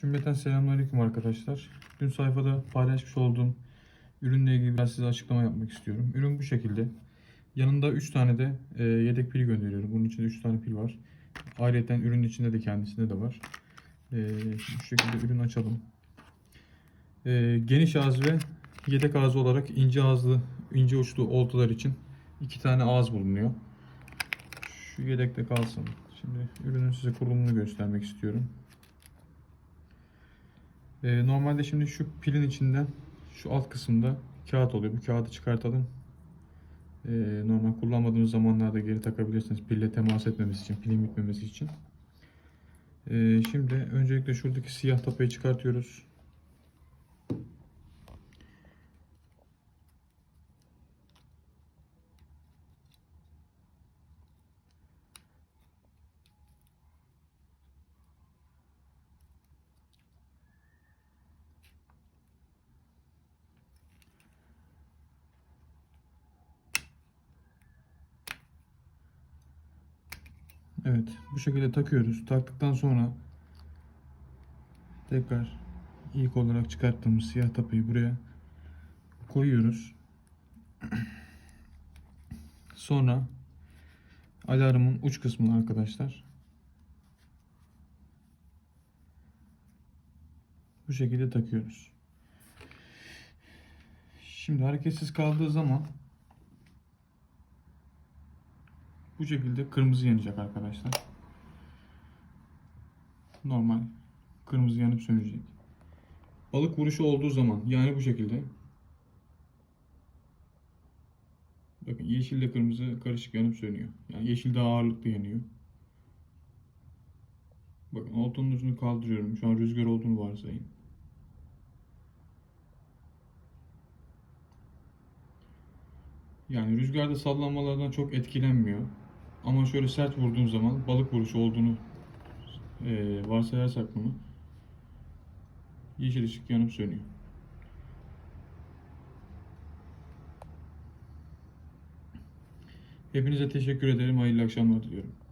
Cümleten selamünaleyküm arkadaşlar. Dün sayfada paylaşmış olduğum ürünle ilgili biraz size açıklama yapmak istiyorum. Ürün bu şekilde. Yanında 3 tane de e, yedek pil gönderiyorum. Bunun içinde 3 tane pil var. Ayrıca ürünün içinde de kendisinde de var. E, bu şekilde ürün açalım. E, geniş ağız ve yedek ağzı olarak ince ağızlı, ince uçlu oltalar için iki tane ağız bulunuyor. Şu yedekte kalsın. Şimdi ürünün size kurulumunu göstermek istiyorum. Ee, normalde şimdi şu pilin içinden şu alt kısımda kağıt oluyor. Bu kağıdı çıkartalım. Ee, normal kullanmadığınız zamanlarda geri takabilirsiniz. Pille temas etmemesi için, pilin bitmemesi için. Ee, şimdi öncelikle şuradaki siyah tapayı çıkartıyoruz. Evet, bu şekilde takıyoruz. Taktıktan sonra tekrar ilk olarak çıkarttığımız siyah tapayı buraya koyuyoruz. Sonra alarmın uç kısmını arkadaşlar bu şekilde takıyoruz. Şimdi hareketsiz kaldığı zaman bu şekilde kırmızı yanacak arkadaşlar. Normal kırmızı yanıp sönecek. Balık vuruşu olduğu zaman yani bu şekilde Bakın yeşille kırmızı karışık yanıp sönüyor. Yani yeşil daha ağırlıklı yanıyor. Bakın oltanın ucunu kaldırıyorum. Şu an rüzgar olduğunu varsayın. Yani rüzgarda sallanmalardan çok etkilenmiyor. Ama şöyle sert vurduğun zaman balık vuruşu olduğunu e, varsayarsak bunu yeşil ışık yanıp sönüyor. Hepinize teşekkür ederim. Hayırlı akşamlar diliyorum.